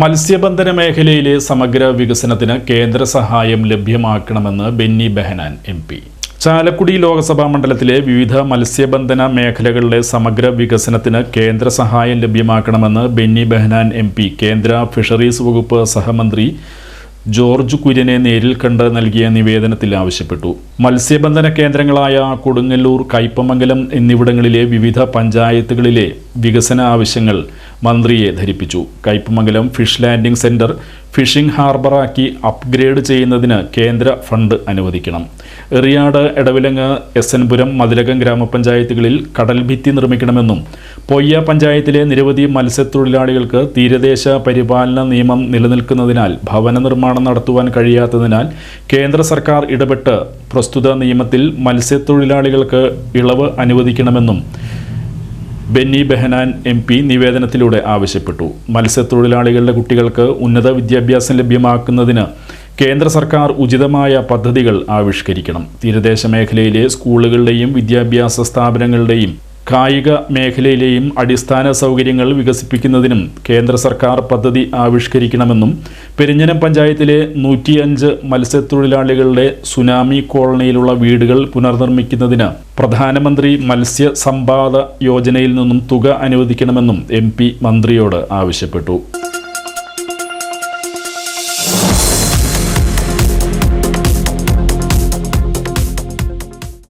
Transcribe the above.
മത്സ്യബന്ധന മേഖലയിലെ സമഗ്ര വികസനത്തിന് കേന്ദ്ര സഹായം ലഭ്യമാക്കണമെന്ന് ബെന്നി ബെഹനാൻ എം പി. ചാലക്കുടി ലോക്സഭാ മണ്ഡലത്തിലെ വിവിധ മത്സ്യബന്ധന മേഖലകളിലെ സമഗ്ര വികസനത്തിന് കേന്ദ്ര സഹായം ലഭ്യമാക്കണമെന്ന് ബെന്നി ബെഹനാൻ എം പി. കേന്ദ്ര ഫിഷറീസ് വകുപ്പ് സഹമന്ത്രി ജോർജ് കുര്യനെ നേരിൽ കണ്ട് നൽകിയ നിവേദനത്തിൽ ആവശ്യപ്പെട്ടു. മത്സ്യബന്ധന കേന്ദ്രങ്ങളായ കൊടുങ്ങല്ലൂർ കയ്പമംഗലം എന്നിവിടങ്ങളിലെ വിവിധ പഞ്ചായത്തുകളിലെ വികസന ആവശ്യങ്ങൾ മന്ത്രിയെ ധരിപ്പിച്ചു. Kaipamangalam fish landing centre fishing ഹാർബറാക്കി upgrade ചെയ്യുന്നതിന് കേന്ദ്ര ഫണ്ട് അനുവദിക്കണം. എറിയാട് എടവിലങ്ങ് എസ് എൻപുരം മതിലകം ഗ്രാമപഞ്ചായത്തുകളിൽ കടൽ ഭിത്തി നിർമ്മിക്കണമെന്നും പൊയ്യ പഞ്ചായത്തിലെ നിരവധി മത്സ്യത്തൊഴിലാളികൾക്ക് തീരദേശ പരിപാലന നിയമം നിലനിൽക്കുന്നതിനാൽ ഭവന നിർമ്മാണം നടത്തുവാൻ കഴിയാത്തതിനാൽ കേന്ദ്ര സർക്കാർ ഇടപെട്ട് പ്രസ്തുത നിയമത്തിൽ മത്സ്യത്തൊഴിലാളികൾക്ക് ഇളവ് അനുവദിക്കണമെന്നും ബെന്നി ബെഹനാൻ എം പി നിവേദനത്തിലൂടെ ആവശ്യപ്പെട്ടു. മത്സ്യത്തൊഴിലാളികളുടെ കുട്ടികൾക്ക് ഉന്നത വിദ്യാഭ്യാസം ലഭ്യമാക്കുന്നതിന് കേന്ദ്ര സർക്കാർ ഉചിതമായ പദ്ധതികൾ ആവിഷ്കരിക്കണം. തീരദേശ മേഖലയിലെ സ്കൂളുകളുടെയും വിദ്യാഭ്യാസ സ്ഥാപനങ്ങളുടെയും കായിക മേഖലയിലെയും അടിസ്ഥാന സൗകര്യങ്ങൾ വികസിപ്പിക്കുന്നതിനും കേന്ദ്ര സർക്കാർ പദ്ധതി ആവിഷ്കരിക്കണമെന്നും പെരിഞ്ഞനം പഞ്ചായത്തിലെ നൂറ്റിയഞ്ച് മത്സ്യത്തൊഴിലാളികളുടെ സുനാമി കോളനിയിലുള്ള വീടുകൾ പുനർനിർമ്മിക്കുന്നതിന് പ്രധാനമന്ത്രി മത്സ്യ സമ്പാദ യോജനയിൽ നിന്നും തുക അനുവദിക്കണമെന്നും എം മന്ത്രിയോട് ആവശ്യപ്പെട്ടു